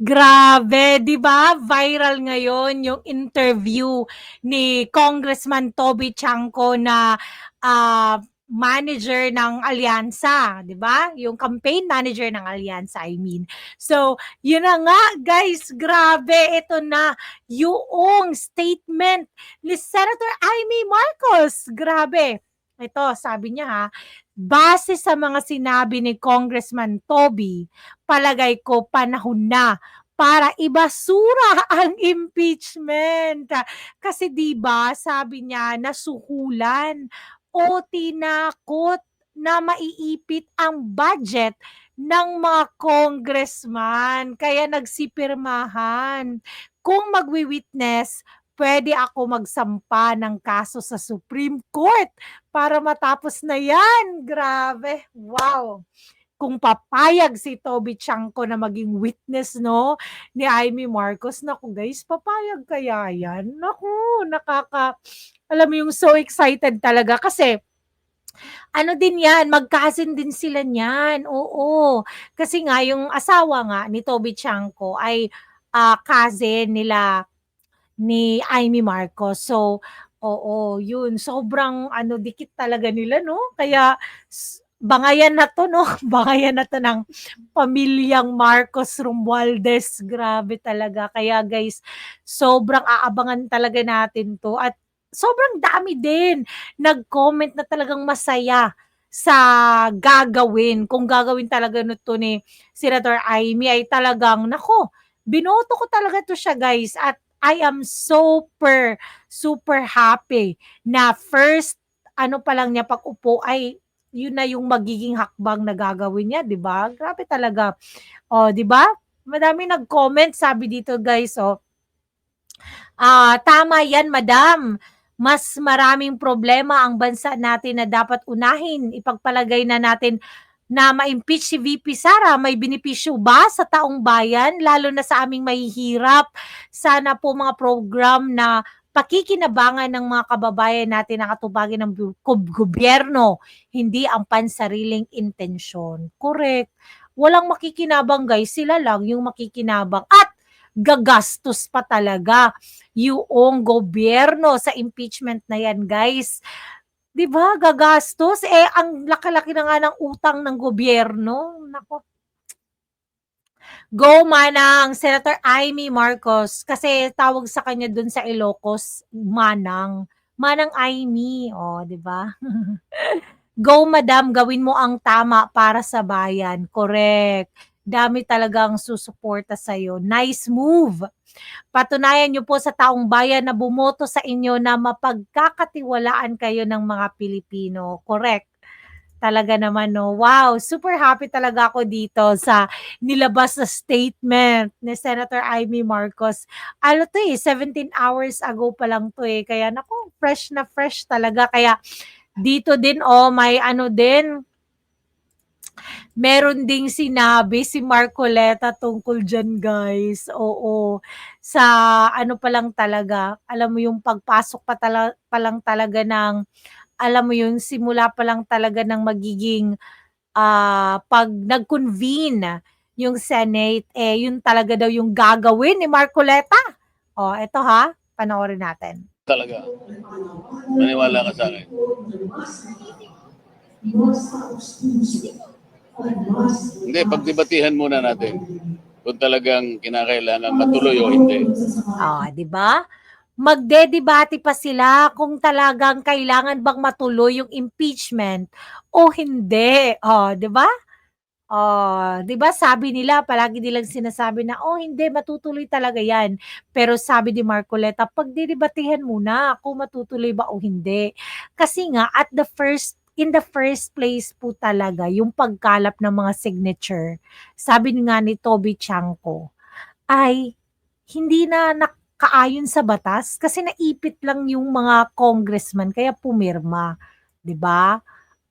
Grabe, 'di ba? Viral ngayon yung interview ni Congressman Toby Chanco na, ah, manager ng alyansa, 'di ba? Yung campaign manager ng alyansa, I mean. So, yun na nga guys, grabe ito na yung statement ni Senator Amy Marcos. Grabe. Ito, sabi niya ha, base sa mga sinabi ni Congressman Toby, palagay ko panahon na para ibasura ang impeachment. Kasi 'di ba, sabi niya nasuhulan o tinakot na maiipit ang budget ng mga congressman kaya nagsipirmahan. Kung magwi-witness, pwede ako magsampa ng kaso sa Supreme Court para matapos na yan. Grabe, wow! Kung papayag si Toby Chanco na maging witness, no, ni Amy Marcos, naku guys, papayag kaya yan? Naku, nakaka, alam mo yung so excited talaga kasi ano din yan, mag-cousin din sila niyan, oo. Kasi nga yung asawa nga ni Toby Chanco ay uh, cousin nila ni Amy Marcos. So, oo, yun. Sobrang ano, dikit talaga nila, no? Kaya, bangayan na to, no? Bangayan na to ng pamilyang Marcos Romualdez. Grabe talaga. Kaya guys, sobrang aabangan talaga natin to. At sobrang dami din nag-comment na talagang masaya sa gagawin. Kung gagawin talaga nito ni Senator Amy ay talagang, nako, binoto ko talaga to siya guys. At I am super, super happy na first, ano pa lang niya pag-upo ay yun na yung magiging hakbang na gagawin niya, 'di ba? Grabe talaga. Oh, 'di ba? Madami nag-comment sabi dito, guys, oh. Ah, tama 'yan, madam. Mas maraming problema ang bansa natin na dapat unahin. Ipagpalagay na natin na ma-impeach si VP Sara, may benepisyo ba sa taong bayan, lalo na sa aming mahihirap? Sana po mga program na pakikinabangan ng mga kababayan natin ang atubagin ng gobyerno, hindi ang pansariling intensyon. Correct. Walang makikinabang guys, sila lang yung makikinabang. At gagastos pa talaga yung gobyerno sa impeachment na yan guys. 'Di ba, gagastos, eh, ang laki-laki na nga ng utang ng gobyerno, naku. Go Manang, Senator Amy Marcos, kasi tawag sa kanya dun sa Ilocos, Manang. Manang Amy, oh, 'di ba? Go madam, gawin mo ang tama para sa bayan. Correct. Dami talagang susuporta sa iyo. Nice move. Patunayan niyo po sa taong bayan na bumoto sa inyo na mapagkakatiwalaan kayo ng mga Pilipino. Correct. Talaga naman, no? Wow, super happy talaga ako dito sa nilabas na statement ni Senator Amy Marcos. Ano to eh, 17 hours ago pa lang to eh. Kaya nako, fresh na fresh talaga. Kaya dito din, oh, may ano din, meron ding sinabi si Marcoleta tungkol dyan guys. Oo. Sa ano pa lang talaga, alam mo yung pagpasok pa, tala, pa lang talaga ng, alam mo yung simula pa lang talaga ng magiging uh, pag nag-convene yung Senate, eh yun talaga daw yung gagawin ni Marcoleta. O, oh, eto ha, panoorin natin. Talaga. Maniwala ka sa akin. Hindi, pagdebatihan muna natin kung talagang kinakailangan matuloy o hindi. Oh, 'di ba? Magdedebate pa sila kung talagang kailangan bang matuloy yung impeachment o hindi. Oh, 'di ba? Oh, 'di ba sabi nila palagi nilang sinasabi na oh hindi matutuloy talaga 'yan. Pero sabi ni Marcoleta, pagdedebatehan muna kung matutuloy ba o hindi. Kasi nga at the first in the first place po talaga yung pagkalap ng mga signature, sabi nga ni Toby Chanko, ay hindi na nakaayon sa batas kasi naipit lang yung mga congressman kaya pumirma, 'di ba?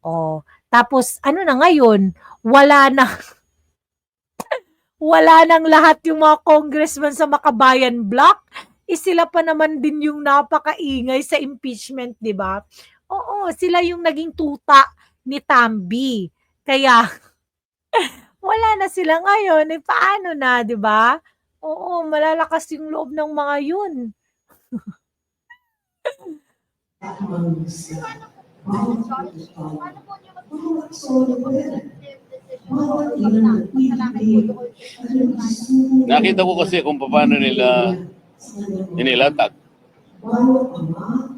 Oh, tapos ano na ngayon, wala na wala nang lahat yung mga congressman sa Makabayan Block. Eh, sila pa naman din yung napakaingay sa impeachment, 'di ba? Oo, sila yung naging tuta ni Tambi. Kaya wala na sila ngayon, eh paano na, 'di ba? Oo, malalakas yung loob ng mga yun. Nakita ko kasi kung paano nila inilatag.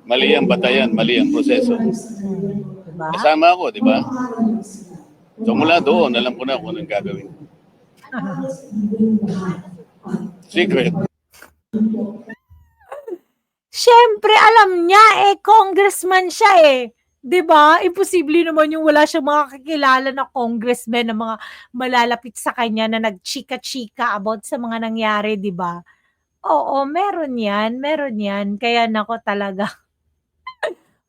Mali ang batayan, mali ang proseso. Diba? Kasama ako, di ba? So mula doon, alam ko na kung anong gagawin. Secret. Siyempre, alam niya eh, congressman siya eh. 'Di ba? Imposible naman yung wala siyang mga kakilala na congressman na mga malalapit sa kanya na nagchika-chika about sa mga nangyari, 'di ba? Oo, meron 'yan, meron 'yan. Kaya nako talaga.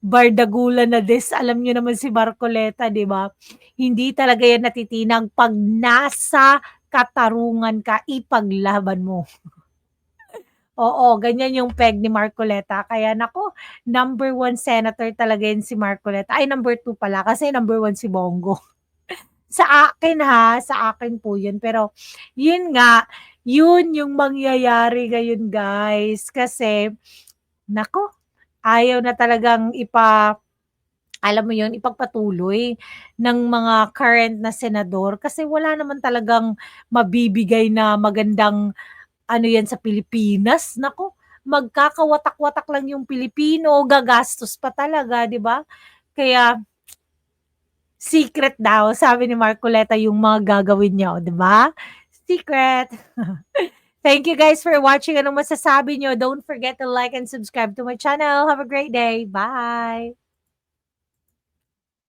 Bardagulan na this. Alam niyo naman si Marcoleta, 'di ba? Hindi talaga 'yan natitinag pag nasa katarungan ka, ipaglaban mo. Oo, ganyan yung peg ni Marcoleta. Kaya nako, number one senator talaga yun si Marcoleta. Ay, number two pala kasi number one si Bongo. sa akin ha, sa akin po yun. Pero yun nga, yun yung mangyayari ngayon guys. Kasi, nako, ayaw na talagang ipa, alam mo yun, ipagpatuloy ng mga current na senador kasi wala naman talagang mabibigay na magandang ano yan sa Pilipinas, nako, magkakawatak-watak lang yung Pilipino, gagastos pa talaga, 'di ba? Kaya secret daw, sabi ni Marcoleta yung mga gagawin niya, 'di ba? Secret. Thank you guys for watching. Anong masasabi nyo? Don't forget to like and subscribe to my channel. Have a great day. Bye.